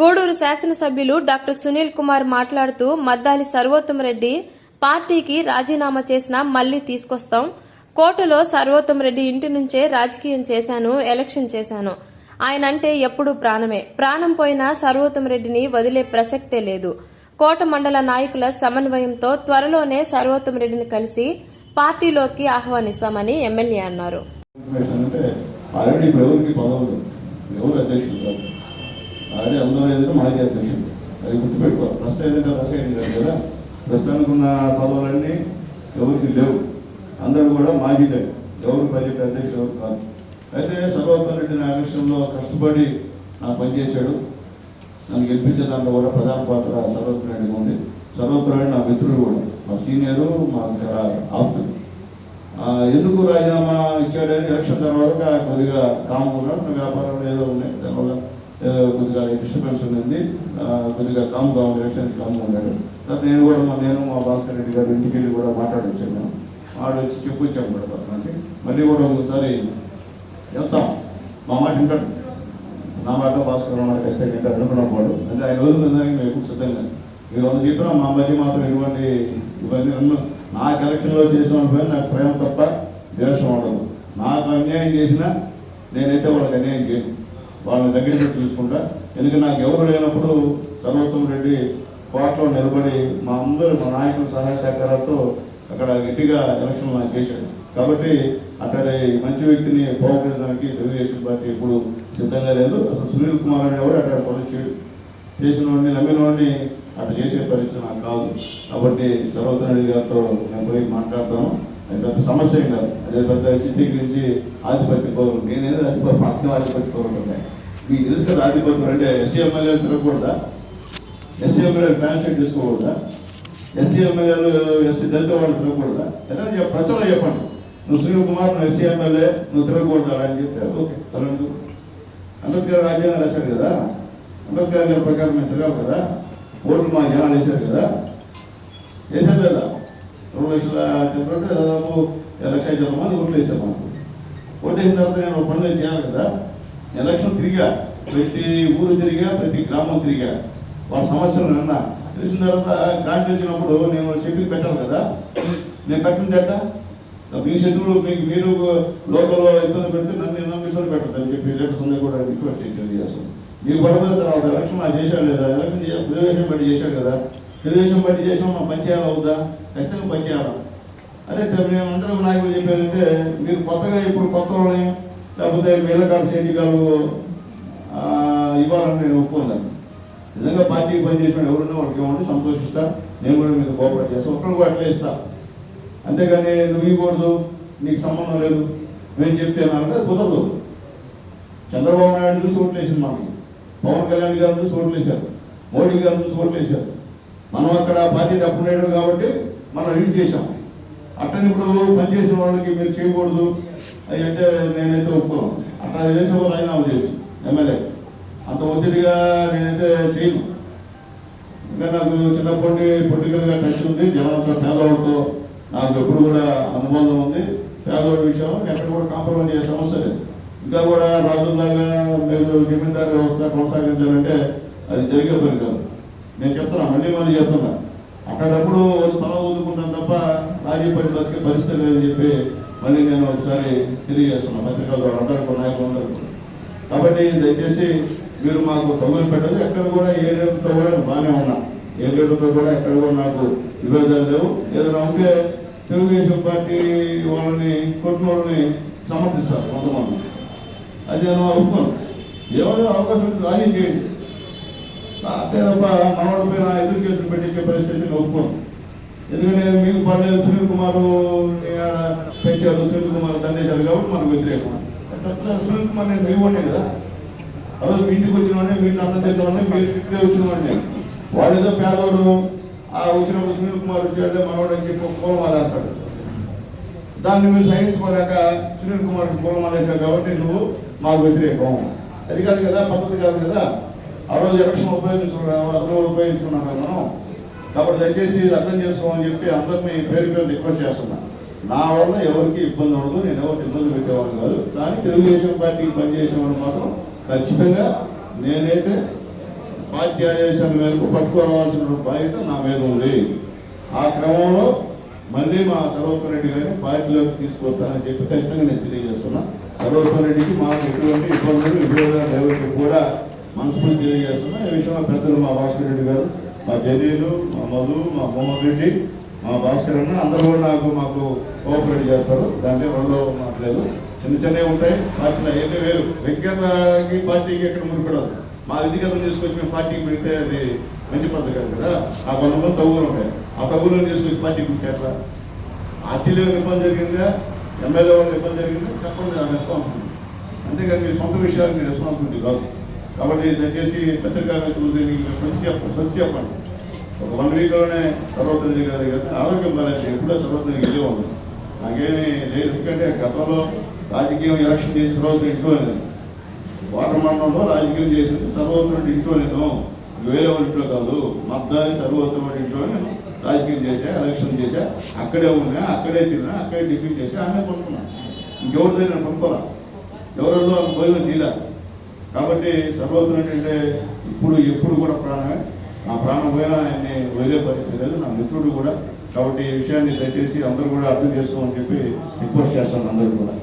గూడూరు శాసనసభ్యులు డాక్టర్ సునీల్ కుమార్ మాట్లాడుతూ మద్దాలి సర్వోత్తమ రెడ్డి పార్టీకి రాజీనామా చేసినా మళ్ళీ తీసుకొస్తాం. కోటలో సర్వోత్తమ రెడ్డి ఇంటి నుంచే రాజకీయం చేశాను ఎలక్షన్ చేశాను. ఆయన అంటే ఎప్పుడూ ప్రాణమే. ప్రాణం పోయినా సర్వోత్తమ రెడ్డిని వదిలే ప్రసక్తే లేదు. కోట మండల నాయకుల సమన్వయంతో త్వరలోనే సర్వోత్తమ రెడ్డిని కలిసి పార్టీలోకి ఆహ్వానిస్తామని ఎమ్మెల్యే అన్నారు. అది అంటే ఆల్రెడీ మన ఎవరికి విషయం అది గుర్తుపెట్టుకో. ప్రస్తుతం ఏదైతే రసాయన కాదు కదా? ప్రస్తుతానికి ఉన్న పదవులన్నీ ఎవరికి లేవు. అందరూ కూడా మాజీలే ఎవరు ప్రాజెక్ట్ అధ్యక్షుడు ఎవరు కాదు. అయితే సర్వోత్తమ రెడ్డి నా విషయంలో కష్టపడి నాకు పనిచేశాడు నన్ను గెలిపించే దాంట్లో కూడా ప్రధాన పాత్ర సర్వోత్తమ రెడ్డి ఉంది. సర్వోత్తమ రెడ్డి నా మిత్రుడు కూడా. మా సీనియరు మా చాలా ఆప్తుడు ఎందుకు రాజీనామా ఇచ్చాడని ఎలక్షన్ తర్వాత కొద్దిగా కామ్ ఉన్నాడు. వ్యాపారాలు ఏదో ఉన్నాయి. దానివల్ల కొద్దిగా డిస్టర్బెన్స్ ఉండింది కొద్దిగా కామ్గా ఉంది ఎలక్షన్ కామ్గా ఉన్నాడు తర్వాత నేను కూడా మా నేను మా భాస్కర్ రెడ్డి గారు ఇంటికి వెళ్ళి కూడా మాట్లాడొచ్చాను మేము వాడు వచ్చి చెప్పొచ్చాము కూడా పక్కనకి మళ్ళీ కూడా ఒకసారి వెళ్తాం. మా మాట వింటాడు. నా మాట భాస్కర్ మాట ఖచ్చితంగా వింటాడు అనుకున్నాం వాడు. అంటే ఆయన వదులుతుందని మేము ఎప్పుడు సిద్ధంగా మీరు వంద చెప్పినా మా మధ్య మాత్రం ఎటువంటి ఇవన్నీ నన్ను నాకు ఎలక్షన్లో చేసిన పని నాకు ప్రేమ తప్ప ద్వేషం ఉండదు. నాకు అన్యాయం చేసినా నేనైతే వాళ్ళకి అన్యాయం చేయను. వాళ్ళని దగ్గర చూసుకుంటా. ఎందుకంటే నాకు ఎవరు లేనప్పుడు సర్వోత్తమ్ రెడ్డి కోటలో నిలబడి మా అందరూ మా నాయకుల సహాయ సహకారాలతో అక్కడ గట్టిగా ఎలక్షన్ నాకు చేశాడు కాబట్టి అక్కడ మంచి వ్యక్తిని పోగొట్టడానికి తెలుగుదేశం పార్టీ ఎప్పుడు సిద్ధంగా లేదు. అసలు సునీల్ కుమార్ అనేవాడు అక్కడ పనులు చేయడు చేసిన వాడిని నమ్మిన వాడిని అట్లా చేసే పరిస్థితి నాకు కాదు. కాబట్టి సర్వోత్తమ రెడ్డి గారితో నేను పోయి మాట్లాడతాను అది పెద్ద సమస్య ఏం కాదు. అదే పెద్ద చిత్రీకరించి ఆధిపత్య పౌరులు నేనేదో ఆధిపత్య పక్కన ఆధిపత్య పౌరులు ఉన్నాయి మీకు తెలుసు కదా ఆధిపత్యం అంటే ఎస్సీ ఎమ్మెల్యే తిరగకూడదా? ఎస్సీ ఎమ్మెల్యే ఫ్యాన్ షర్ట్ తీసుకోకూడదా? ఎస్సీ ఎమ్మెల్యేలు ఎస్సీ దళిత వాళ్ళు తిరగకూడదా? ఏదైనా ప్రచారం చెప్పండి. నువ్వు సునీల్ కుమార్ నువ్వు ఎస్సీ ఎమ్మెల్యే నువ్వు తిరగకూడదా అని చెప్తే ఓకే పర్లేదు అంబేద్కర్ రాజ్యాంగం రాశాడు కదా? అంబేద్కర్ గారి ప్రకారం మేము తిరగాలి కదా? ఓట్లు మా జనాలు వేశారు కదా? వేశారు లేదా రెండు లక్షల చెప్పంటే దాదాపు లక్ష ఇరవై మంది ఓట్లు మాకు ఓటు వేసిన తర్వాత నేను పనులు చేయాలి కదా. ఎలక్షన్ తిరిగా ప్రతి ఊరు తిరిగా ప్రతి గ్రామం తిరిగా. వాళ్ళ సమస్యలు నిన్న. తెలిసిన తర్వాత గ్రాంట్ వచ్చినప్పుడు నేను చెప్పి పెట్టాలి కదా. నేను పెట్టిందట మీ షెడ్యూల్ మీకు మీరు లోకల్లో ఇబ్బంది పెడితే నన్ను నన్ను ఇబ్బంది పెట్టదు చెప్పి లెటర్స్ ఉన్నాయి కూడా రిక్వెస్ట్ చేసేది అసలు మీకు పడిపోయిన తర్వాత ఎలక్షన్ నాకు చేశాడు లేదా? ఎలక్షన్ ప్రదేశం పెట్టి చేశాడు కదా. తెలుగుదేశం బట్టి చేసినా మనం పనిచేయాలా అవుదా ఖచ్చితంగా పనిచేయాలా. అదే మేము అందరం నాయకులు చెప్పేదంటే మీరు కొత్తగా ఇప్పుడు కొత్త వాళ్ళని లేకపోతే మీళ్ళ కాడ సైనికాలు ఇవ్వాలని నేను ఒప్పుకున్నాను నిజంగా పార్టీకి పనిచేసిన ఎవరున్నా వాళ్ళకి ఇవ్వండి సంతోషిస్తా. నేను కూడా మీకు కోఆపరేట్ చేస్తాను ఒక్కరు కూడా అట్లే ఇస్తా అంతేగాని నువ్వు ఇవ్వకూడదు నీకు సంబంధం లేదు. మేము చెప్తే అంటే కుదరదు. చంద్రబాబు నాయుడు చూసి ఓట్లు వేసింది మాకు. పవన్ కళ్యాణ్ గారు చూసి ఓట్లు వేశారు మోడీ గారు చూసి ఓట్లు వేశారు మనం అక్కడ బాధ్యత తప్పునేడు కాబట్టి మనం రీడ్ చేసాం అట్టని ఇప్పుడు పనిచేసిన వాళ్ళకి మీరు చేయకూడదు. అవి అంటే నేనైతే ఒప్పుకోను. అట్లా చేసిన వాళ్ళు ఆయన చేయొచ్చు ఎమ్మెల్యే. అంత ఒత్తిడిగా నేనైతే చేయను. ఇంకా నాకు చిన్నప్పటి పొలిటికల్గా టచ్ ఉంది జనంతో పేదవాళ్ళతో. నాకు ఎప్పుడు కూడా అనుబంధం ఉంది. పేదవాడి విషయం ఎక్కడ కూడా కాంప్రమైజ్ చేసే సమస్య లేదు. ఇంకా కూడా రాజుల్లాగా మీరు జమీందారు వ్యవస్థ కొనసాగించాలంటే అది జరిగే పని కాదు. నేను చెప్తున్నా మళ్ళీ మళ్ళీ చెప్తున్నా. అక్కడప్పుడు తల ఊదుకుంటాను తప్ప రాజీ పడి బతికే పరిస్థితి లేదని చెప్పి మళ్ళీ నేను ఒకసారి తెలియజేస్తున్నా పత్రికల ద్వారా అందరికీ నాయకులు అందరికీ కాబట్టి దయచేసి మీరు మాకు తగులు పెట్టదు ఎక్కడ కూడా ఏ రేటుతో కూడా బాగానే ఉన్నా. ఏ రేటుతో కూడా ఎక్కడ కూడా నాకు విభేదాలు లేవు. ఏదైనా ఉంటే తెలుగుదేశం పార్టీ వాళ్ళని కొట్టిన వాళ్ళని సమర్థిస్తారు కొంతమంది. అది నేను ఒప్పుకోను. ఎవరు అవకాశం రాజీ చేయండి. అంతే తప్ప మనవాడి పైన ఎదురు కేసులు పెట్టించే పరిస్థితి ఒప్పుకోను. ఎందుకంటే మీకు పడలేదు సునీల్ కుమార్ పెంచారు సునీల్ కుమార్ దండేశారు కాబట్టి మనకు వ్యతిరేకం. సునీల్ కుమార్ నేను మీ వాడినే కదా? ఆ రోజు మీ ఇంటికి వచ్చిన వాడిని మీరు అన్నం తిన్న మీరు ఇస్తే వచ్చిన వాడిని. వాడు ఏదో పేదవాడు ఆ వచ్చినప్పుడు సునీల్ కుమార్ వచ్చాడే మనవాడు అని చెప్పి కులం దాన్ని మీరు సహించుకోలేక సునీల్ కుమార్కి కులం ఆదేశారు కాబట్టి నువ్వు మాకు వ్యతిరేకం. అది కాదు కదా పద్ధతి కాదు కదా? ఆ రోజు ఎలక్షన్ ఉపయోగించుకున్నాం అందరూ ఉపయోగించుకున్నాం కదా మనం. కాబట్టి దయచేసి ఇది అర్థం చేసుకోమని చెప్పి అందరినీ పేరు పేరు రిక్వెస్ట్ చేస్తున్నా. నా వల్ల ఎవరికి ఇబ్బంది ఉండదు నేను ఎవరికి ఇబ్బంది పెట్టేవాడు కాదు. కానీ తెలుగుదేశం పార్టీకి పనిచేసేవాడు మాత్రం ఖచ్చితంగా నేనైతే పార్టీ ఆదేశాల మేరకు పట్టుకోవాల్సిన బాధ్యత నా మీద ఉంది. ఆ క్రమంలో మళ్ళీ మా సర్వోత్తర రెడ్డి గారిని పార్టీలోకి తీసుకొస్తానని చెప్పి ఖచ్చితంగా నేను తెలియజేస్తున్నా. సర్వోత్తర రెడ్డికి మాకు ఎటువంటి ఇబ్బంది మనస్ఫూర్తి తెలియజేస్తున్నాం ఈ విషయంలో పెద్దలు మా భాస్కర్ రెడ్డి గారు మా జలీలు మా మధు మా మొహమ్మద్ రెడ్డి మా భాస్కర్ అన్న అందరూ కూడా నాకు మాకు కోఆపరేట్ చేస్తారు. దాంట్లో రెండో మాట్లాడలేదు. చిన్న చిన్నవి ఉంటాయి. వాటిలో ఏమీ వేరు. వ్యక్తిగతకి పార్టీకి ఎక్కడ ముడిపడదు. మా వ్యక్తిగతం తీసుకొచ్చి మేము పార్టీకి పెడితే అది మంచి పద్ధతి కాదు కదా. ఆ కొంతమంది తగులు ఉంటాయి. ఆ తగులను తీసుకొచ్చి పార్టీకి పెడితే పార్టీలో ఇబ్బంది జరిగిందా? ఎమ్మెల్యే వాళ్ళు ఇబ్బంది జరిగిందా? తప్పకుండా రెస్పాన్సిబిలిటీ అంతేకాదు మీ సొంత విషయాలు మీ రెస్పాన్సిబిలిటీ కాదు. కాబట్టి దయచేసి పత్రికా మిత్రులు దీనికి చెప్పండి స్వచ్ఛ చెప్పండి ఒక వన్ వీక్లోనే సర్వోత్తరి కాదు కదా ఆరోగ్యం బాగాలేదు. ఎప్పుడో సర్వోత్తరి వెళ్ళి ఉంది. నాకేమీ లేదు. ఎందుకంటే గతంలో రాజకీయం ఎలక్షన్ చేసి సర్వోత్తరి ఇంట్లో లేదు. వాటర్ మండలంలో రాజకీయం చేసింది సర్వోత్తరుడి ఇంట్లో నేను వేరే వాళ్ళ ఇంట్లో కాదు. మద్దాని సర్వోత్తరుడి ఇంట్లో నేను రాజకీయం చేశా ఎలక్షన్ చేశా. అక్కడే ఉన్నా అక్కడే తిన్నా అక్కడే టిఫిన్ చేసి అన్నీ కొనుక్కున్నా ఇంకెవరిదైనా దగ్గర నేను భోజనం తీయలే కాబట్టి సర్వోత్తరం అంటే ఇప్పుడు ఎప్పుడు కూడా ప్రాణమే. నా ప్రాణం పోయినా ఆయన్ని వదిలే పరిస్థితి లేదు. నా మిత్రుడు కూడా. కాబట్టి ఈ విషయాన్ని దయచేసి అందరూ కూడా అర్థం చేసుకోమని చెప్పి రిక్వెస్ట్ చేస్తాను అందరూ కూడా.